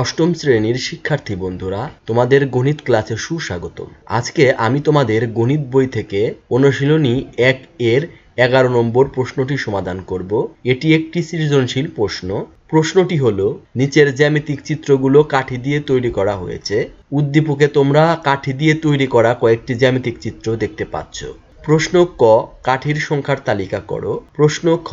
অষ্টম শ্রেণির শিক্ষার্থী বন্ধুরা, তোমাদের গণিত ক্লাসে সুস্বাগতম। আজকে আমি তোমাদের গণিত বই থেকে অনুশীলনী এক এর এগারো নম্বর প্রশ্নটি সমাধান করব। এটি একটি সৃজনশীল প্রশ্ন। প্রশ্নটি হলো, নিচের জ্যামিতিক চিত্রগুলো কাঠি দিয়ে তৈরি করা হয়েছে। উদ্দীপকে তোমরা কাঠি দিয়ে তৈরি করা কয়েকটি জ্যামিতিক চিত্র দেখতে পাচ্ছ। প্রশ্ন ক, কাঠির সংখ্যার তালিকা করো। প্রশ্ন খ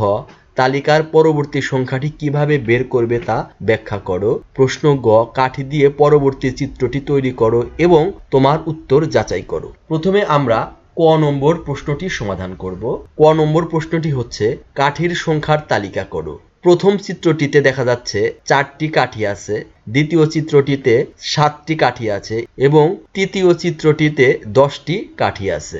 তালিকার পরবর্তী সংখ্যাটি কীভাবে বের করবে তা ব্যাখ্যা করো। প্রশ্ন গ, কাঠি দিয়ে পরবর্তী চিত্রটি তৈরি করো এবং তোমার উত্তর যাচাই করো। প্রথমে আমরা ক নম্বর প্রশ্নটি সমাধান করব। ক নম্বর প্রশ্নটি হচ্ছে, কাঠির সংখ্যার তালিকা করো। প্রথম চিত্রটিতে দেখা যাচ্ছে চারটি কাঠি আছে, দ্বিতীয় চিত্রটিতে সাতটি কাঠি আছে এবং তৃতীয় চিত্রটিতে দশটি কাঠি আছে।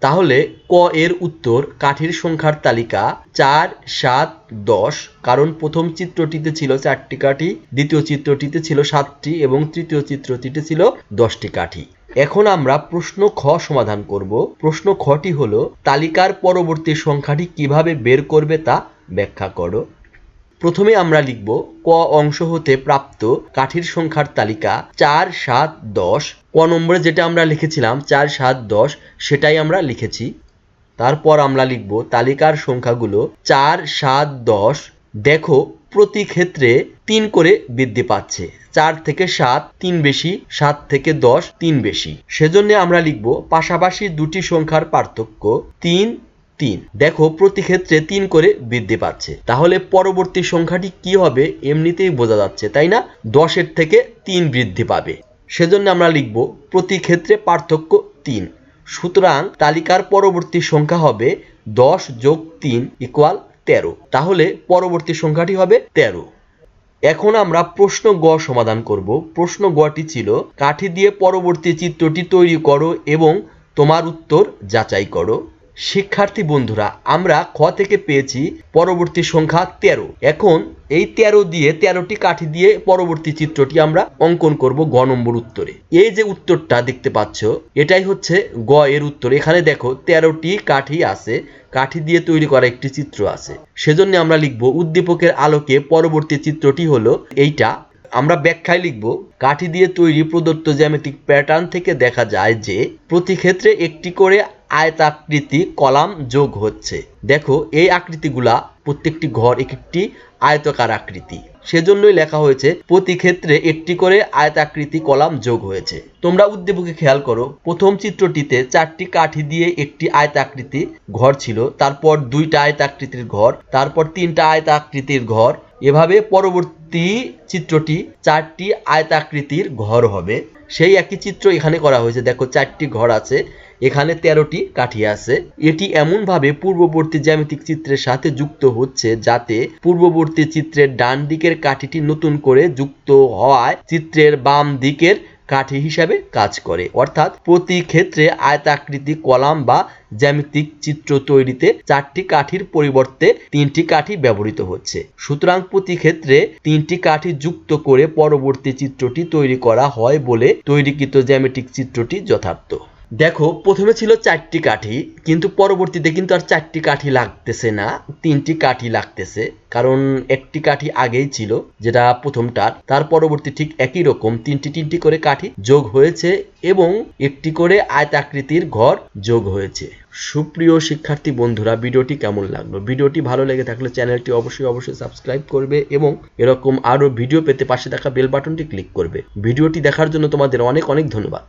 তাহলে ক এর উত্তর কাঠির সংখ্যার তালিকা চার, সাত, দশ, কারণ প্রথম চিত্রটিতে ছিল চারটি কাঠি, দ্বিতীয় চিত্রটিতে ছিল সাতটি এবং তৃতীয় চিত্রটিতে ছিল দশটি কাঠি। এখন আমরা প্রশ্ন খ সমাধান করব। প্রশ্ন খটি হলো, তালিকার পরবর্তী সংখ্যাটি কীভাবে বের করবে তা ব্যাখ্যা করো। প্রথমে আমরা লিখব, ক অংশ হতে প্রাপ্ত কাঠির সংখ্যার তালিকা চার, সাত, দশ ক নম্বরে যেটা আমরা লিখেছিলাম, চার, সাত, দশ, সেটাই আমরা লিখেছি। তারপর আমরা লিখব তালিকার সংখ্যাগুলো চার, সাত, দশ, দেখো প্রতি ক্ষেত্রে তিন করে বৃদ্ধি পাচ্ছে। চার থেকে সাত, তিন বেশি, সাত থেকে দশ, তিন বেশি। সেজন্য আমরা লিখব পাশাপাশি দুটি সংখ্যার পার্থক্য তিন তিন। দেখো প্রতি ক্ষেত্রে তিন করে বৃদ্ধি পাচ্ছে। তাহলে পরবর্তী সংখ্যাটি কি হবে? এমনিতেই বোঝা যাচ্ছে, তাই না? দশের থেকে তিন বৃদ্ধি পাবে। সেজন্য আমরা লিখব প্রতি ক্ষেত্রে পার্থক্য তিন। সুতরাং তালিকার পরবর্তী সংখ্যা হবে দশ যোগ তিন ইকুয়াল তেরো। তাহলে পরবর্তী সংখ্যাটি হবে তেরো। এখন আমরা প্রশ্ন গ সমাধান করব। প্রশ্ন গটি ছিল, কাঠি দিয়ে পরবর্তী চিত্রটি তৈরি করো এবং তোমার উত্তর যাচাই করো। শিক্ষার্থী বন্ধুরা, আমরা খ থেকে পেয়েছি পরবর্তী সংখ্যা তেরো। এখন এই তেরো দিয়ে তেরোটি কাঠি দিয়ে পরবর্তী চিত্রটি আমরা অঙ্কন করব গ নম্বর উত্তরে। এই যে উত্তরটা দেখতে পাচ্ছ, এটাই হচ্ছে গ এর উত্তর। এখানে দেখো তেরোটি কাঠি আছে, কাঠি দিয়ে তৈরি করা একটি চিত্র আছে। সেজন্য আমরা লিখব, উদ্দীপকের আলোকে পরবর্তী চিত্রটি হলো এইটা। আমরা ব্যাখ্যায় লিখব, কাঠি দিয়ে তৈরি প্রদত্ত জ্যামিতিক প্যাটার্ন থেকে দেখা যায় যে প্রতি ক্ষেত্রে একটি করে আয়তাকৃতি কলাম যোগ হচ্ছে। দেখো, এই আকৃতিগুলা প্রত্যেকটি ঘর এক একটি আয়তকার আকৃতি। সেজন্যই লেখা হয়েছে, প্রতি ক্ষেত্রে একটি করে আয়তাকৃতি কলাম যোগ হয়েছে। তোমরা উদ্দীপকে খেয়াল করো, প্রথম চিত্রটিতে চারটি কাঠি দিয়ে একটি আয়তাকৃতি ঘর ছিল, তারপর দুইটা আয়তাকৃতির ঘর, তারপর তিনটা আয়তাকৃতির ঘর। এভাবে পরবর্তী চিত্রটি চারটি আয়তাকৃতির ঘর হবে। সেই একই চিত্র এখানে করা হয়েছে। দেখো, চারটি ঘর আছে, এখানে তেরোটি কাঠি আছে। এটি এমনভাবে পূর্ববর্তী জ্যামিতিক চিত্রের সাথে যুক্ত হচ্ছে যাতে পূর্ববর্তী চিত্রের ডান দিকের কাঠিটি নতুন করে যুক্ত হওয়ায় চিত্রের বাম দিকের কাঠি হিসাবে কাজ করে। অর্থাৎ প্রতি ক্ষেত্রে আয়তাকৃতি কলাম বা জ্যামিতিক চিত্র তৈরিতে চারটি কাঠির পরিবর্তে তিনটি কাঠি ব্যবহৃত হচ্ছে। সুতরাং প্রতি ক্ষেত্রে তিনটি কাঠি যুক্ত করে পরবর্তী চিত্রটি তৈরি করা হয় বলে তৈরিকৃত জ্যামিতিক চিত্রটি যথার্থ। দেখো, প্রথমে ছিল চারটি কাঠি, কিন্তু পরবর্তীতে কিন্তু আর চারটি কাঠি লাগতেছে না, তিনটি কাঠি লাগতেছে, কারণ একটি কাঠি আগেই ছিল, যেটা প্রথমটার। তার পরবর্তী ঠিক একই রকম, তিনটি তিনটি করে কাঠি যোগ হয়েছে এবং একটি করে আয়তাকৃতির ঘর যোগ হয়েছে। সুপ্রিয় শিক্ষার্থী বন্ধুরা, ভিডিওটি কেমন লাগল? ভিডিওটি ভালো লেগে থাকলে চ্যানেলটি অবশ্যই অবশ্যই সাবস্ক্রাইব করবে এবং এরকম আরও ভিডিও পেতে পাশে দেখা বেল বাটনটি ক্লিক করবে। ভিডিওটি দেখার জন্য তোমাদের অনেক অনেক ধন্যবাদ।